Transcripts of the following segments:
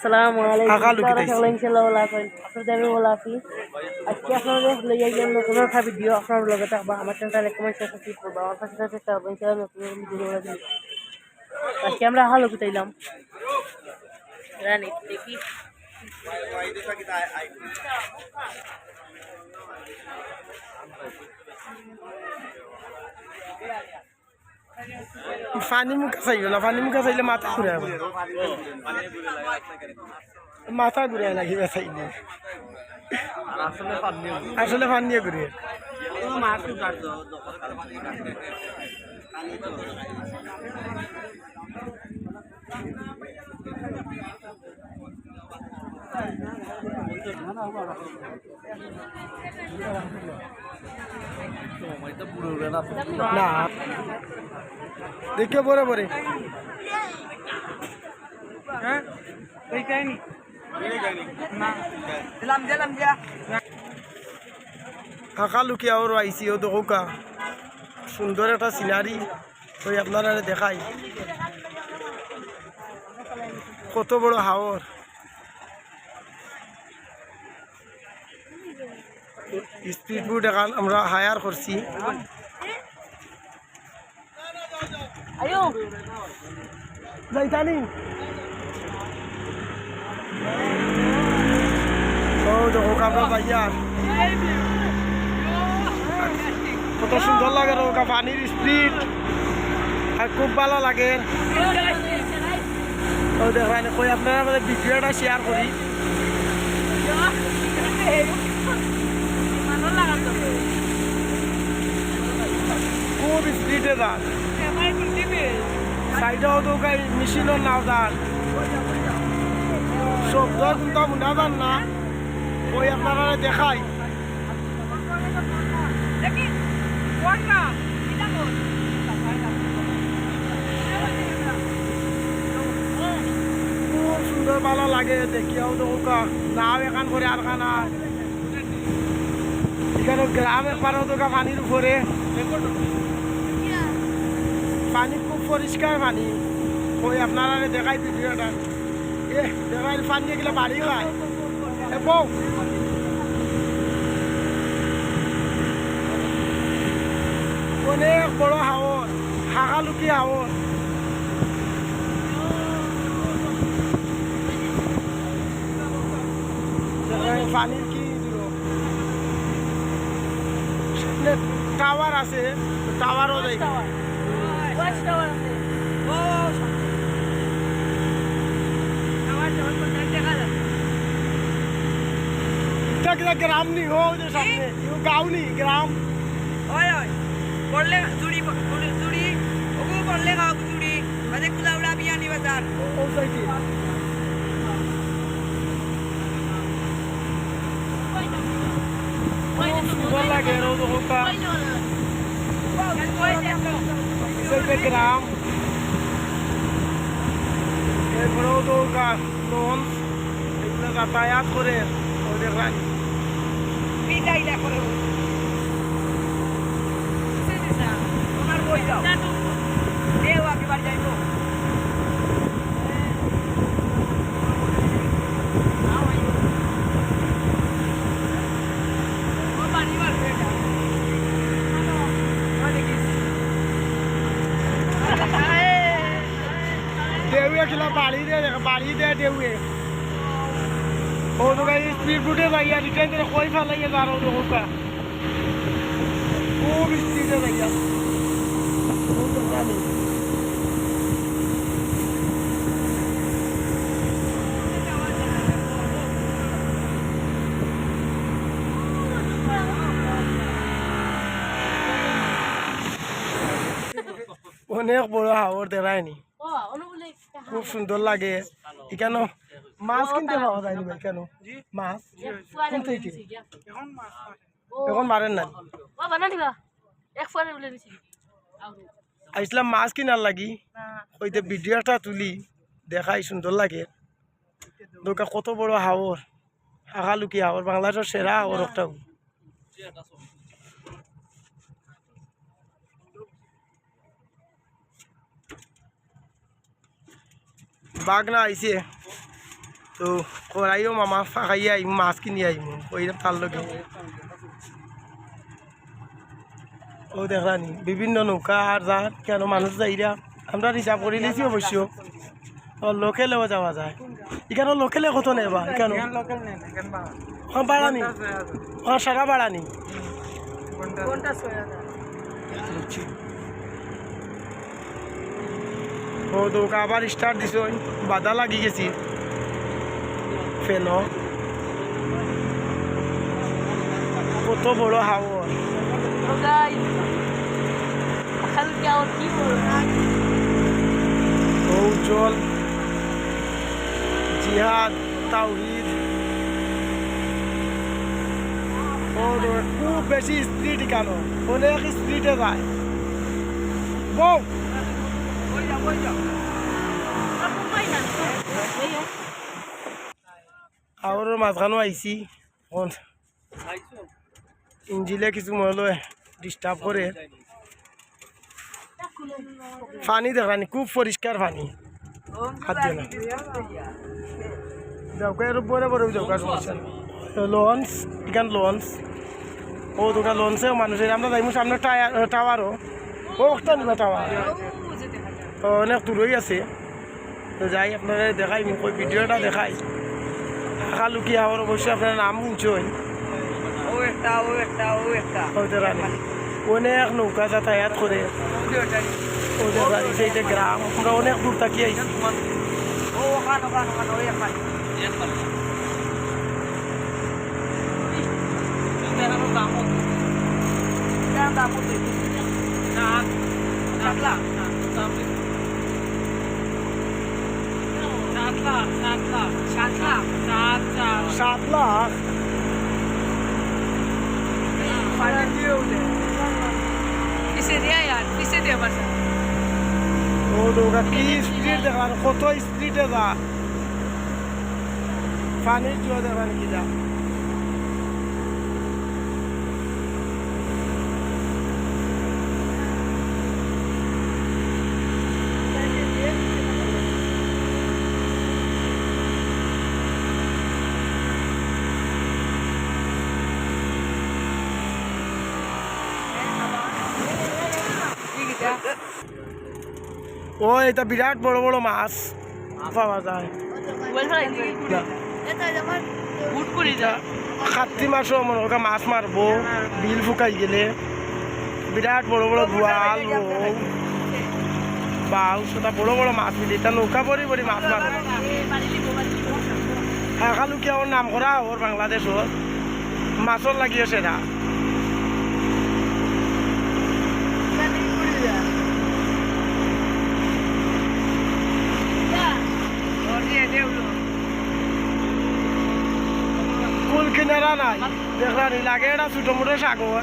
আসসালামু আলাইকুম। ইনশাআল্লাহ ভালো আছেন। আপনাদের আমি ভালো আছি। আজকে আপনাদের লইয়া গেলাম নতুন একটা ভিডিও আপনার লগে থাকবা। আমার চ্যানেলটা রেকমেন্ড সাবস্ক্রাইব করবা। আমার পাশে সাথে চেষ্টা ইনশাআল্লাহ নতুন ভিডিও গুলো দিই আজকে আমরা হালো কুতাইলাম রানি দেখি। পানি মুখা চাইবে না পানি মুখা চাইলে মাথা ঘুরে মাথা ঘুরে লাগিবে চাইলে আসলে পান ঘুরে। না। দেখে পরে পরে কাকা লুকিয়া ওর আইসি ও দোকা সুন্দর একটা সিনারি ওই আপনারা দেখাই। কত বড় হাওর স্পিড বোট এখন আমরা হায়ার করছি আয়ো যাইতানি ও দেখো কাপড় ভাইয়ার কত সুন্দর লাগে নৌকা পানির স্পিড আর খুব ভালো লাগে। ও দেখাই কই আপনারা মানে ভিডিওটা শেয়ার করি। খুব স্পিডে যান। তো গাই মেশিনও নাও যান শব্দ কিন্তু মনে যান না ওই আপনারা দেখাই খুব সুন্দর ভালো লাগে দেখিয়াও তো নাও এখান করে আর খানা এখানে গ্রাম একবারও তো পানির উপরে পানি পরিষ্কার পানি। ওই আপনারা দেখাই ভিডিওটা। এ দেখাই পানি এগুলো বাড়ি এ, বউ। অনেক বড় হাওর হাঁকালুকি হাওর। পানির কি সামনে টাওয়ার আছে টাওয়ারও দেখি। ওয়াচ টাওয়ার আছে ও টাওয়ার যখন কোথায় দেখা যাচ্ছে এটা গ্রাম নি ও যে সামনে ইউ গাঁও নি গ্রাম ওই ওই পড়লে জুড়ি জুড়ি ওগু পড়লে গাঁও জুড়ি বাজে কুলাউড়া বিয়ানি বাজার ও সাইটি Wala kay Rodo Hoka. Wala. Wala. চলবে গ্রাম। এরপরেও তো গাছ লঞ্চ এগুলো যাতায়াত করে ওই দেখলাম বিদায় না? করে তোমার বই যাও দেও আগে বাড়ি যাইবো। গাড়ি দেয় দেউয়ে ও তো গাড়ি স্পিড বুটে ভাইয়া রিটার্ন করে কই ফেলাইয়া দাঁড়ো লোকটা খুব স্পিডে ভাইয়া অনেক বড় হাওড় দেখায়নি। খুব সুন্দর লাগে। এখানে মাছ কিনতে পাওয়া যায়নি ভাই কেন? মাছ? কোন থেকে? এখন মারেন না আইসলাম মাছ কিনার লাগি? ওইতে ভিডিওটা তুলি দেখাই সুন্দর লাগে। দোকা কত বড় হাওর। হাকালুকি হাওর বাংলাদেশের সেরা হাওর একটাও বাঘ না আইছে। তো করাইও মামা ফাঁকাইয়া আইম মাছ কিনি আইম ওই তার লগে। ও দেখলানি বিভিন্ন নৌকা আর যার কেন মানুষ যাইরা। আমরা রিজার্ভ করে নিয়েছি অবশ্য। লোকেলেও যাওয়া যায়। এখানে লোকেলে কত নেবা কেন ওখানে ভাড়া নি ওখানে সারা ভাড়া ও দৌকা আবার স্টার্ট দিছ বাধা লাগি গেছি। ফেন কত বড় হাওয়া। কৌজল জিহাদ, তাওহিদ। খুব বেশি স্পিড কেন? অনেক স্পিডে যায়। বউ ওই যাও ওই যাও আওয়ারের মাঝখানো এখন ইঞ্জিলে কিছু মহলো ডিস্টার্ব করে। পানি দেখানি খুব পরিষ্কার পানি। বড় বড় লঞ্চ এখান লঞ্চ ও দোকান লঞ্চে মানুষের আমরা যাইমু সামনে টাওয়ারও ও। একটা টাওয়ার অনেক দূরই আছে। তো যাই আপনারা দেখাই ওই ভিডিওটা দেখাই। আশা লুকি আমার অবশ্যই আপনার নাম রানি অনেক নৌকা যাতায়াত করে। ওদের বাড়ি সেইটা গ্রাম। আমরা অনেক দূর থাকি আইছি দাম দাম কত সাত সাত লাখ সাত লাখ সাত লাখ সাত লাখ সাত লাখ পানি দিয়া यार পিছে দিয়া বাস ও নৌকা কি স্পিড দেখান কত স্পিডে যা পানির জোয়া দেখান কি যা ও এটা বিরাট বড় বড় মাছ। পাওয়া যায়। না কাতি মাছও মনে করো মাছ মারবো। বিল ফুকাই গেলে। বিরাট বড় বড় বোয়াল বউ, সেটা বড় বড় মাছ মিলি। এটা নৌকা পরি পরি মাছ মারে। একালুকিয়া ওর নাম করা, ওর বাংলাদেশত মাছর লাগিয়ে সেটা কুল কিনারা নাই দেখলানি লাগে এটা ছোটো মোটো সাগর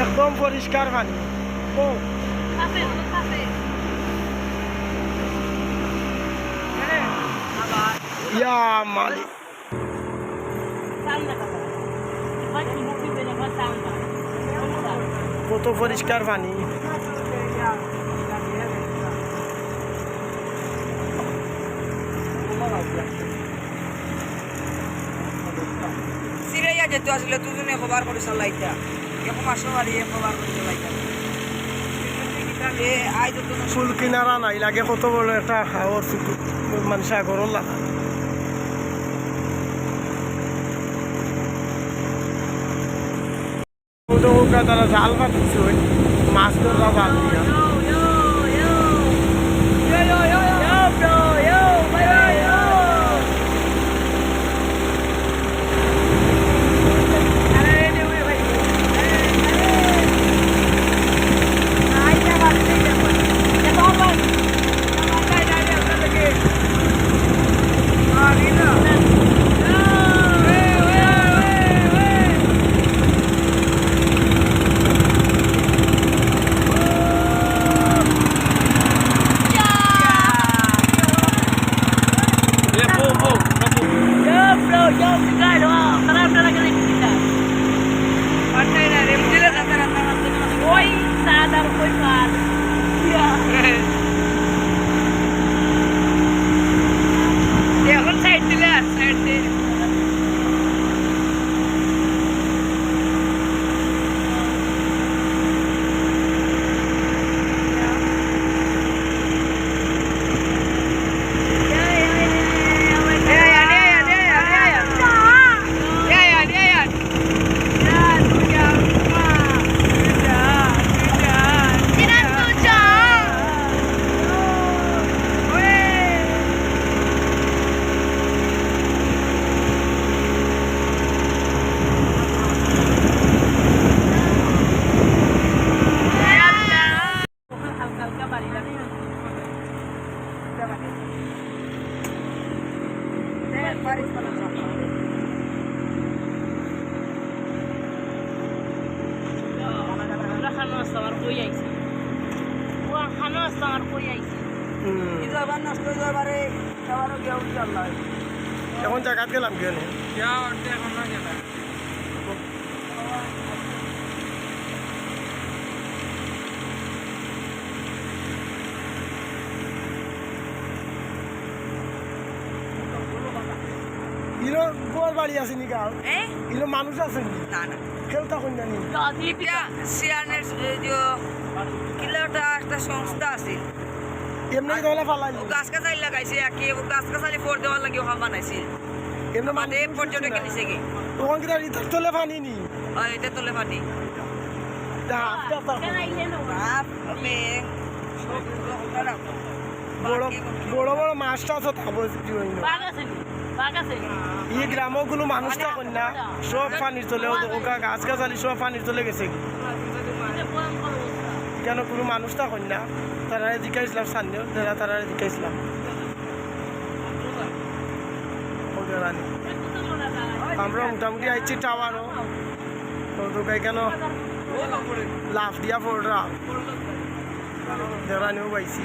একদম পরিষ্কার পানি ও ইয়া মালিক কত পরিষ্কার পানি সিরাইয়া যেতে আসলে দুজনে খবর করে চালাইতা এখন মাসো বাড়ি খবর করে চালাইতা ফুল কিনারা নাই লাগে কত বড় একটা হাওয়ার মানে সাগরের লাগা তারা জাল পাতিছে খানো আসতাম কই আইছি। হুম। নষ্ট হয়ে আবারও আল্লাহ এখন জায়গাত গেলাম কেন এখন না বাড়ি আছে নি গাঁও ইনো মানুষ আছে নি? না না। সিয়ানের যে কিলোটা একটা সংস্থা আছে। এমনি তাহলে ফালাইলি গাছ গাছালি লাগাইছে একে গাছ গাছালি ফোর দেওয়ার লাগে ওখান বানাইছে। এমনি আমাদের পর্যটকে নিছে কি তখন কিনা রিতার তোলে ফানি নি? আর এটা তোলে পানি। হাফ কেন আইলে না বাপ মেয়ে বড় বড় মাছটা আছে তারপর এই কোনো মানুষটা কন্যা সব পানির ওকা গাছ গাছালি সব পানির তলে গেছে কি এটা ভয়ঙ্কর অবস্থা কেন কোনো কন্যা তারা জিজ্ঞাসলাম সান্দেহ তারা তারা জিজ্ঞাসলাম ওদের রানী একটু তো মনে হয় আমরা মোটামুটি আইছি টাওয়ারও। তো কেন লাভ দিয়া পড়রা। দেরানিও পাইছি?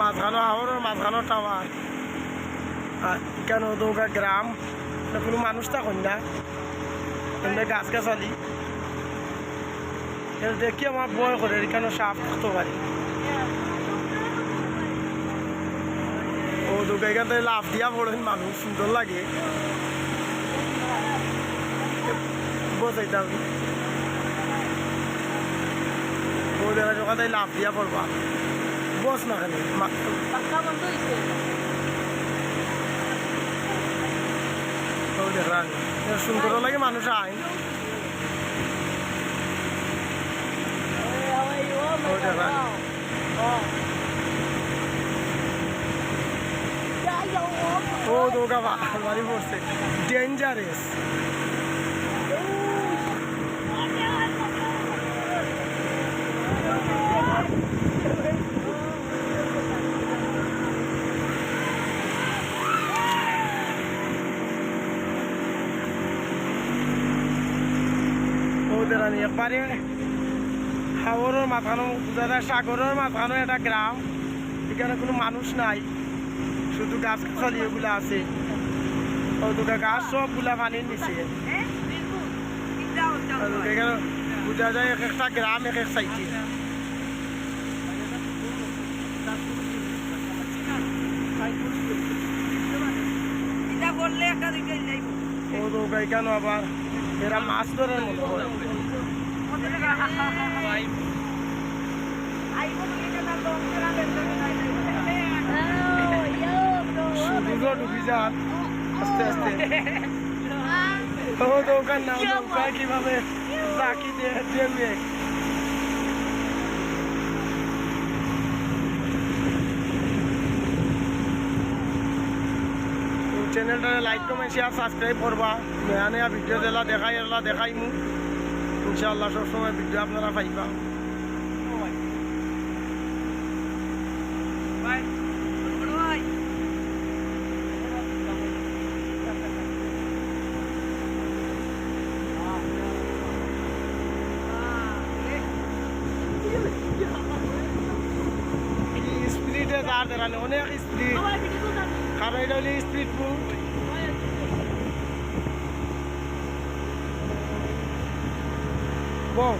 মাঝখানো হাওড়ের মাঝখানো টাওয়ার। কেন দৌকা গ্রাম কোনো মানুষ থাকুন না। এমনি গাছ গাছালি দেখি আমার বয় করে কেন সাপ থাকতে পারি ও দৌকা এখান থেকে লাভ দিয়া পড়েন মানুষ সুন্দর লাগে। বসাইতাম ও দেখা ওখান লাভ দিয়া পড়বা বস না? খালি সুন্দর লাগে মানুষ আইন ও দেখা ও দৌকা বাড়ি পড়ছে। ডেঞ্জারেস আনি একবারে হাওরের মাথানো যারা সাগরের মাথানো একটা গ্রাম। এখানে কোনো মানুষ নাই। শুধু গাছ গাছালি এগুলো আছে। ও দুটা গাছ সবগুলা পানির নিচে। এখানে বোঝা যায় এক একটা গ্রাম এক এক সাইডে। দিকে ও তো এখানে আবার? এরা মাছ ধরার মতো করে শুধু ডুবি যান আস্তে আস্তে। ও দোকান নাম নৌকা কীভাবে চাকি দিয়ে দেবে? চ্যানেলটা লাইক কমেন্ট শেয়ার সাবস্ক্রাইব করবা। নয়া নয়া ভিডিও দেলা দেখাই এলা দেখাই মু ইনশাআল্লাহ সবসময় ভিডিও আপনারা পাইবা। স্পিরিটে দেখানে অনেক স্পিরিট আর এটা হলো স্পিড বল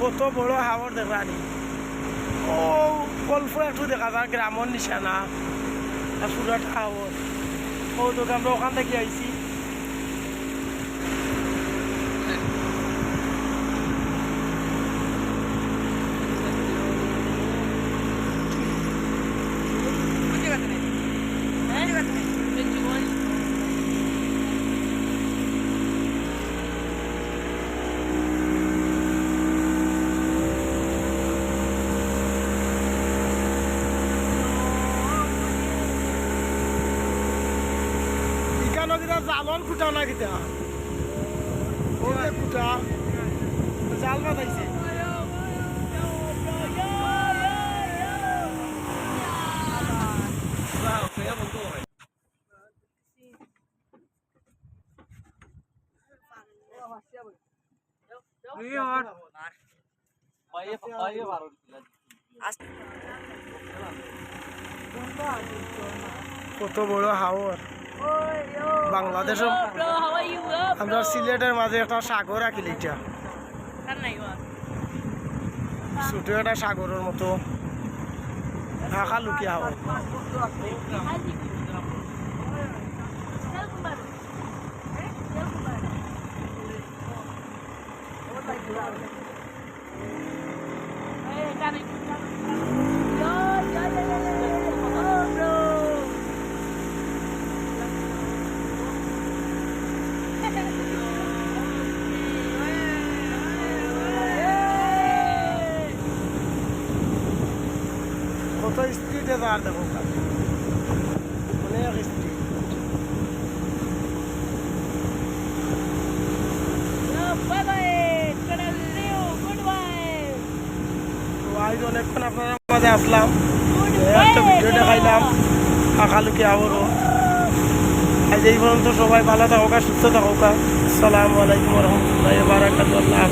কত বড় হাওর দেখানি ও গল্প একটু দেখা যায় গ্রামের নিশানা পুরাট হাওর ও তোকে আমরা ওখান থেকে ইকানো কিটা জালন কুটা। না কিটা জাল বাঁধাইছে কত বড় হাওর। Bro? আমরা সিলেটের মাঝে একটা সাগর আঁকিল এটা. ছোট একটা সাগরের মতো ঢাকা লুকিয়া হাওর কত স্পিডে যার দেখো অনেক স্পিড আজ অনেকক্ষণ আপনারা আসলাম। ভিডিও দেখাইলাম। কাকালুকি আবারও। আজ এই পর্যন্ত সবাই ভালো থাকুক সুস্থ থাকুক। আসসালামু আলাইকুম রহমতুল্লাহ